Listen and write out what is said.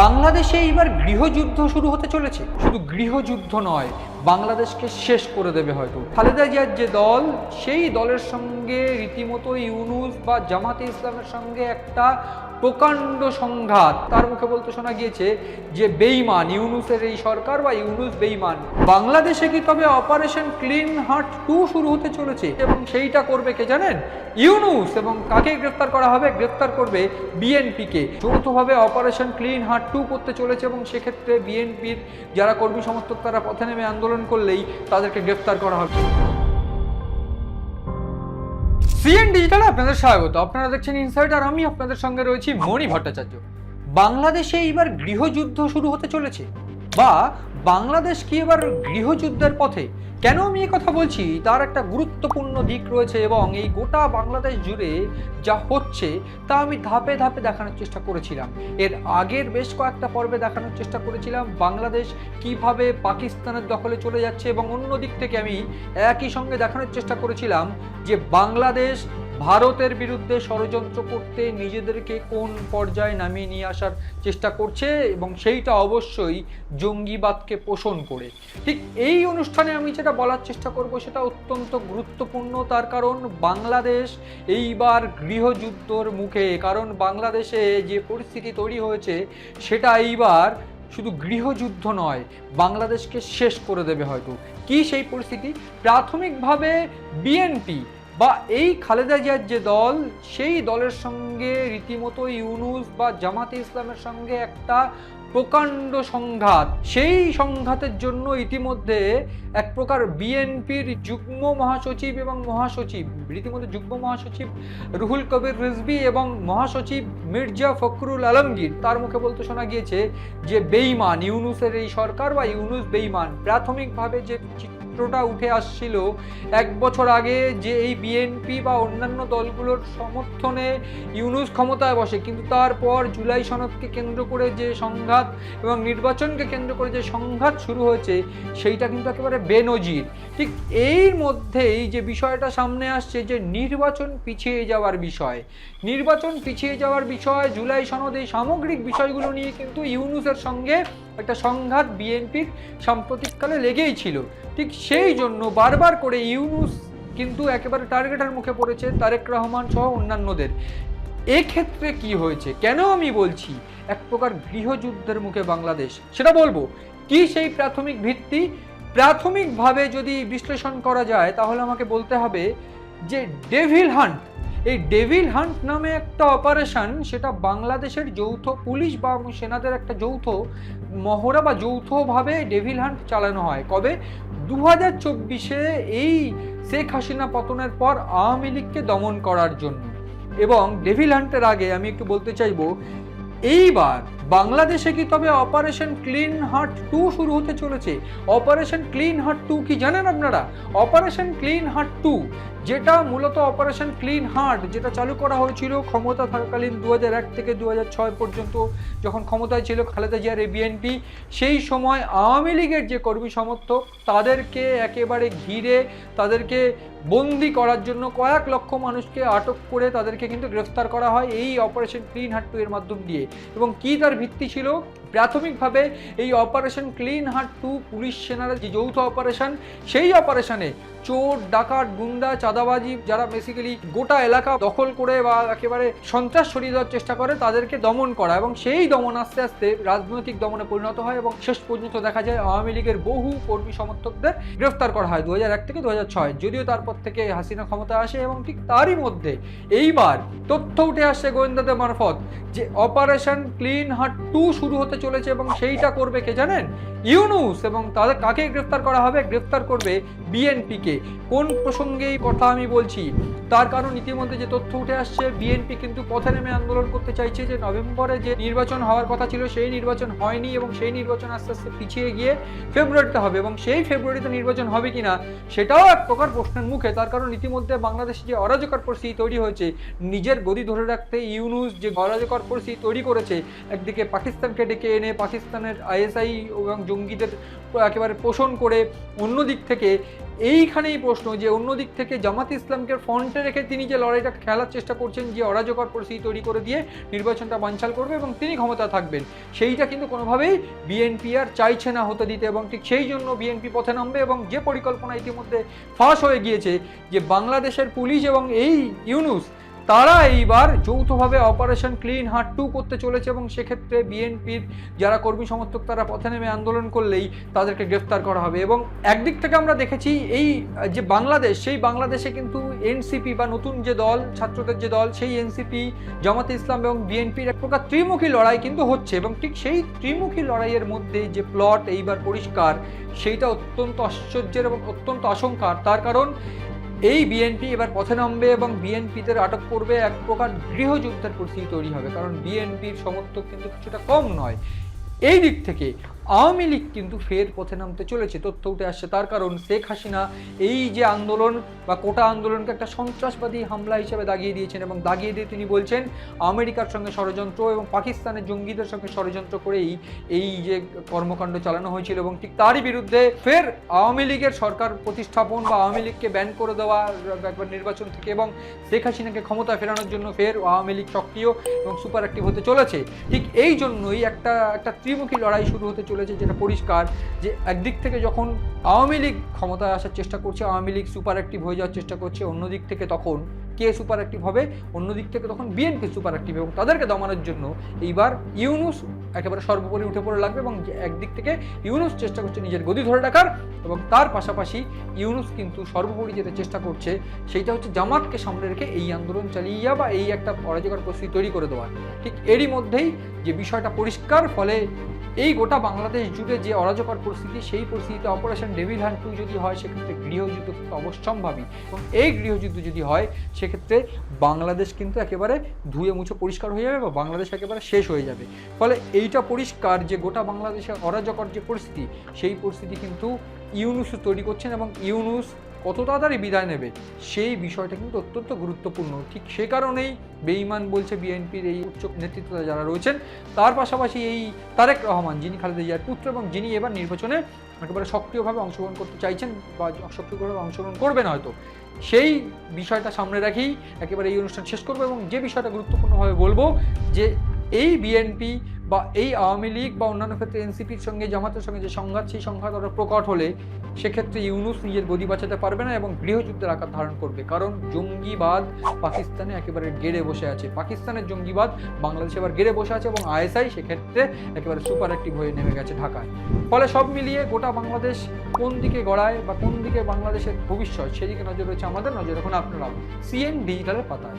বাংলাদেশে এইবার গৃহযুদ্ধ শুরু হতে চলেছে। শুধু গৃহযুদ্ধ নয় বাংলাদেশকে শেষ করে দেবে হয়তো। খালেদা জিয়ার যে দল, সেই দলের সঙ্গে রীতিমতো ইউনুস বা জামাতে ইসলামের সঙ্গে একটা প্রকাণ্ড সংঘাত। তার মুখে বলতে শোনা গিয়েছে যে বেইমান ইউনুসের এই সরকার বা ইউনুস বেইমান বাংলাদেশে কি তবে অপারেশন ক্লিন হার্ট টু শুরু হতে চলেছে? এবং সেইটা করবে কে জানেন? ইউনুস। এবং কাকে গ্রেফতার করা হবে? গ্রেফতার করবে বিএনপিকে। যৌথভাবে অপারেশন ক্লিন হার্ট টু করতে চলেছে এবং সেক্ষেত্রে বিএনপির যারা কর্মী সমর্থক, তারা পথে নেমে আন্দোলন করলেই তাদেরকে গ্রেফতার করা হবে। সিএন ডিজিটালে আপনাদের স্বাগত। আপনারা দেখছেন ইনসাইট আর আমি আপনাদের সঙ্গে রয়েছি মণি ভট্টাচার্য। বাংলাদেশে এইবার গৃহযুদ্ধ শুরু হতে চলেছে। বা বাংলাদেশ কি এবার গৃহযুদ্ধের পথে? কেন আমি কথা বলছি? তার একটা গুরুত্বপূর্ণ দিক রয়েছে এবং এই গোটা বাংলাদেশ জুড়ে যা হচ্ছে তা আমি ধাপে ধাপে দেখানোর চেষ্টা করেছিলাম। এর আগের বেশ কয়েকটা পর্বে দেখানোর চেষ্টা করেছিলাম বাংলাদেশ কীভাবে পাকিস্তানের দখলে চলে যাচ্ছে এবং অন্য দিক থেকে আমি একই সঙ্গে দেখানোর চেষ্টা করেছিলাম যে বাংলাদেশ ভারতের বিরুদ্ধে ষড়যন্ত্র করতে নিজেদেরকে কোন পর্যায়ে নামিয়ে নিয়ে আসার চেষ্টা করছে এবং সেইটা অবশ্যই জঙ্গিবাদকে পোষণ করে। ঠিক এই অনুষ্ঠানে আমি যেটা বলার চেষ্টা করব সেটা অত্যন্ত গুরুত্বপূর্ণ, তার কারণ বাংলাদেশ এইবার গৃহযুদ্ধর মুখে, কারণ বাংলাদেশে যে পরিস্থিতি তৈরি হয়েছে সেটা এইবার শুধু গৃহযুদ্ধ নয়, বাংলাদেশকে শেষ করে দেবে হয়তো। কি সেই পরিস্থিতি? প্রাথমিকভাবে বিএনপি বা এই খালেদা জিয়ার যে দল, সেই দলের সঙ্গে রীতিমতো ইউনুস বা জামাতে ইসলামের সঙ্গে একটা প্রকাণ্ড সংঘাত। সেই সংঘাতের জন্য ইতিমধ্যে এক প্রকার বিএনপির যুগ্ম মহাসচিব এবং মহাসচিব, রীতিমতো যুগ্ম মহাসচিব রুহুল কবির রিজভি এবং মহাসচিব মির্জা ফখরুল আলমগীর, তার মুখে বলতে শোনা গিয়েছে যে বেইমান ইউনুসের এই সরকার বা ইউনুস বেইমান প্রাথমিকভাবে যে চিত্রটা উঠে আসছিল এক বছর আগে যে এই বিএনপি বা অন্যান্য দলগুলোর সমর্থনে ইউনুস ক্ষমতায় বসে, কিন্তু তারপর জুলাই সনদকে কেন্দ্র করে যে সংঘাত এবং নির্বাচনকে কেন্দ্র করে যে সংঘাত শুরু হয়েছে, সেইটা কিন্তু একেবারে বেনজির। ঠিক এর মধ্যেই যে বিষয়টা সামনে আসছে যে নির্বাচন পিছিয়ে যাওয়ার বিষয়। নির্বাচন পিছিয়ে যাওয়ার বিষয়, জুলাই সনদ এই সামগ্রিক বিষয়গুলো নিয়ে কিন্তু ইউনুসের সঙ্গে একটা সংঘাত বিএনপির সাম্প্রতিককালে লেগেই ছিল। ঠিক সেই জন্য বারবার করে ইউনুস কিন্তু একেবারে টার্গেটের মুখে পড়েছে তারেক রহমান সহ অন্যান্যদের। এক্ষেত্রে কি হয়েছে? কেন আমি বলছি এক প্রকার গৃহযুদ্ধের মুখে বাংলাদেশ? সেটা বলব, কি সেই প্রাথমিক ভিত্তি? প্রাথমিকভাবে যদি বিশ্লেষণ করা যায় তাহলে আমাকে বলতে হবে যে ডেভিল হান্ট এই ডেভিল হান্ট নামে একটা অপারেশন, সেটা বাংলাদেশের যৌথ পুলিশ বা সেনাদের একটা যৌথ মহড়া বা যৌথভাবে ডেভিল হান্ট চালানো হয়। কবে? দু হাজার চব্বিশে এই শেখ হাসিনা পতনের পর আওয়ামী লীগকে দমন করার জন্য। এবং ডেভিল হান্টের আগে আমি একটু বলতে চাইব, এইবার বাংলাদেশে কি তবে অপারেশন ক্লিন হার্ট টু শুরু হতে চলেছে? অপারেশন ক্লিন হার্ট টু কি জানেন আপনারা? অপারেশন ক্লিন হার্ট টু যেটা মূলত অপারেশন ক্লিন হার্ট যেটা চালু করা হয়েছিল ক্ষমতা থাকাকালীন দু এক থেকে দু ছয় পর্যন্ত, যখন ক্ষমতায় ছিল খালেদা জিয়ার এই বিএনপি সেই সময় আওয়ামী লীগের যে কর্মী সমর্থক, তাদেরকে একেবারে ঘিরে, তাদেরকে বন্দি করার জন্য কয়েক লক্ষ মানুষকে আটক করে তাদেরকে কিন্তু গ্রেফতার করা হয় এই অপারেশন ক্লিন হার্ট টু এর মাধ্যম দিয়ে। এবং কি তার ভিত্তি ছিল? প্রাথমিকভাবে এই operation clean heart two police সেনার যে যৌথ অপারেশন, সেই অপারেশনে চোর, ডাকাত, গুন্ডা, চাঁদাবাজি যারা বেসিক্যালি গোটা এলাকা দখল করে বা একেবারে সন্ত্রাস ছড়িয়ে দেওয়ার চেষ্টা করে, তাদেরকে দমন করা এবং সেই দমন আস্তে আস্তে রাজনৈতিক দমনে পরিণত হয় এবং শেষ পর্যন্ত দেখা যায় আওয়ামী লীগের বহু কর্মী সমর্থকদের গ্রেফতার করা হয় দু থেকে দু যদিও তারপর থেকে হাসিনা ক্ষমতা আসে এবং ঠিক তারই মধ্যে এইবার তথ্য উঠে আসছে গোয়েন্দাদের মারফত যে অপারেশন ক্লিন হার্ট টু শুরু হতে চলেছে এবং সেইটা করবে কে জানেন? ইউনুস এবং তাদের কাকে গ্রেফতার করা হবে? গ্রেফতার করবে বিএনপিকে। কোন প্রসঙ্গে এই কথা আমি বলছি? তার কারণ ইতিমধ্যে যে তথ্য উঠে আসছে, বিএনপি কিন্তু পথে নেমে আন্দোলন করতে চাইছে যে নভেম্বরে যে নির্বাচন হওয়ার কথা ছিল, সেই নির্বাচন হয়নি এবং সেই নির্বাচন আস্তে আস্তে পিছিয়ে গিয়ে ফেব্রুয়ারিতে হবে এবং সেই ফেব্রুয়ারিতে নির্বাচন হবে কিনা, সেটাও এক প্রকার প্রশ্নের মুখে। তার কারণ ইতিমধ্যে বাংলাদেশে যে অরাজকর পরিস্থিতি তৈরি হয়েছে, নিজের গদি ধরে রাখতে ইউনুস যে অরাজকর পরিস্থিতি তৈরি করেছে, একদিকে পাকিস্তানকে ডেকে এনে পাকিস্তানের আইএসআই এবং জঙ্গিদের একেবারে পোষণ করে অন্য দিক থেকে, এইখানেই প্রশ্ন যে অন্য দিক থেকে জামাত ইসলামকে ফ্রন্টে রেখে তিনি যে লড়াইটা খেলার চেষ্টা করছেন, যে অরাজকর পরিস্থিতি তৈরি করে দিয়ে নির্বাচনটা বানচাল করবে এবং তিনি ক্ষমতা থাকবেন, সেইটা কিন্তু কোনোভাবেই বিএনপি আর চাইছে না হতে দিতে এবং ঠিক সেই জন্য বিএনপি পথে নামবে এবং যে পরিকল্পনা ইতিমধ্যে ফাঁস হয়ে গিয়েছে যে বাংলাদেশের পুলিশ এবং এই ইউনুস তারা এইবার যৌথভাবে অপারেশন ক্লিন হার্ট টু করতে চলেছে এবং সেক্ষেত্রে বিএনপির যারা কর্মী সমর্থক তারা পথে নেমে আন্দোলন করলেই তাদেরকে গ্রেফতার করা হবে। এবং একদিক থেকে আমরা দেখেছি এই, যে বাংলাদেশ, সেই বাংলাদেশে কিন্তু এনসিপি বা নতুন যে দল, ছাত্রদের যে দল, সেই এনসিপি জামাতে ইসলাম এবং বিএনপির এক প্রকার ত্রিমুখী লড়াই কিন্তু হচ্ছে। এবং ঠিক সেই ত্রিমুখী লড়াইয়ের মধ্যে যে প্লট এইবার পরিষ্কার, সেইটা অত্যন্ত আশ্চর্যের এবং অত্যন্ত আশঙ্কার। তার কারণ এই বিএনপি এবার পথে নামবে এবং বিএনপিতে আটক করবে এক প্রকার গৃহযুদ্ধের পরিস্থিতি তৈরি হবে, কারণ বিএনপির সমর্থক কিন্তু কিছুটা কম নয়। এই দিক থেকে আওয়ামী লীগ কিন্তু ফের পথে নামতে চলেছে, তথ্য উঠে আসছে তার কারণ শেখ হাসিনা এই যে আন্দোলন বা কোটা আন্দোলনকে একটা সন্ত্রাসবাদী হামলা হিসেবে দাগিয়ে দিয়েছেন এবং দাগিয়ে দিয়ে তিনি বলছেন, আমেরিকার সঙ্গে ষড়যন্ত্র এবং পাকিস্তানের জঙ্গিদের সঙ্গে ষড়যন্ত্র করেই এই যে কর্মকাণ্ড চালানো হয়েছিল এবং ঠিক তারই বিরুদ্ধে ফের আওয়ামী লীগের সরকার প্রতিস্থাপন বা আওয়ামী লীগকে ব্যান করে দেওয়া একবার নির্বাচন থেকে এবং শেখ হাসিনাকে ক্ষমতা ফেরানোর জন্য ফের আওয়ামী লীগ সক্রিয় এবং সুপার অ্যাক্টিভ হতে চলেছে। ঠিক এই জন্যই একটা একটা ত্রিমুখী লড়াই শুরু হতে চলেছে। যেটা পরিষ্কার যে একদিক থেকে যখন আওয়ামী লীগ ক্ষমতায় আসার চেষ্টা করছে, আওয়ামী লীগ সুপার অ্যাক্টিভ হয়ে যাওয়ার চেষ্টা করছে, অন্যদিক থেকে তখন কে সুপার অ্যাক্টিভ হবে? অন্যদিক থেকে তখন বিএনপি সুপার অ্যাক্টিভ এবং তাদেরকে দমানোর জন্য এইবার ইউনুস একেবারে সর্বোপরি উঠে পড়ে লাগবে এবং একদিক থেকে ইউনুস চেষ্টা করছে নিজের গদি ধরে রাখার এবং তার পাশাপাশি ইউনুস কিন্তু সর্বোপরি যেটা চেষ্টা করছে সেইটা হচ্ছে জামাতকে সামনে রেখে এই আন্দোলন চালিয়ে যাওয়া বা এই একটা অরাজকর পরিস্থিতি তৈরি করে দেওয়া। ঠিক এরই মধ্যেই যে বিষয়টা পরিষ্কার, ফলে এই গোটা বাংলাদেশ জুড়ে যে অরাজকর পরিস্থিতি, সেই পরিস্থিতিতে অপারেশন ডেভিল হ্যান্ড টু যদি হয়, সেক্ষেত্রে গৃহযুদ্ধ কিন্তু অবশ্যম্ভাবী। এবং এই গৃহযুদ্ধ যদি হয়, সেক্ষেত্রে বাংলাদেশ কিন্তু একেবারে ধুয়ে মুছে পরিষ্কার হয়ে যাবে বা বাংলাদেশ একেবারে শেষ হয়ে যাবে। ফলে এইটা পরিষ্কার যে গোটা বাংলাদেশে অরাজকর যে পরিস্থিতি, সেই পরিস্থিতি কিন্তু ইউনুস তৈরি করছেন এবং ইউনুস কত তাড়াতাড়ি বিদায় নেবে? সেই বিষয়টা কিন্তু অত্যন্ত গুরুত্বপূর্ণ। ঠিক সে কারণেই বেইমান বলছে বিএনপির এই উচ্চ নেতৃত্বে যারা রয়েছেন, তার পাশাপাশি এই তারেক রহমান, যিনি খালেদা জিয়ার পুত্র এবং যিনি এবার নির্বাচনে একেবারে সক্রিয়ভাবে অংশগ্রহণ করতে চাইছেন বা সক্রিয়ভাবে অংশগ্রহণ করবেন হয়তো, সেই বিষয়টা সামনে রাখেই একেবারে এই অনুষ্ঠান শেষ করব এবং যে বিষয়টা গুরুত্বপূর্ণভাবে বলব, যে এই বিএনপি বা এই আওয়ামী লীগ বা অন্যান্য ক্ষেত্রে এনসিপির সঙ্গে, জামাতের সঙ্গে যে সংঘাত, সেই সংঘাত আরও প্রকট হলে সেক্ষেত্রে ইউনুস নিজের গদি বাঁচাতে পারবে না এবং গৃহযুদ্ধের আকার ধারণ করবে। কারণ জঙ্গিবাদ পাকিস্তানে একেবারে গেড়ে বসে আছে। পাকিস্তানের জঙ্গিবাদ বাংলাদেশে এবার গেড়ে বসে আছে এবং আইএসআই সেক্ষেত্রে একেবারে সুপার অ্যাক্টিভ হয়ে নেমে গেছে ঢাকায়। ফলে সব মিলিয়ে গোটা বাংলাদেশ কোন দিকে গড়ায় বা কোন দিকে বাংলাদেশের ভবিষ্যৎ সেদিকে নজর রয়েছে আমাদের। নজর এখন আপনারা সিএন ডিজিটালের পাতায়।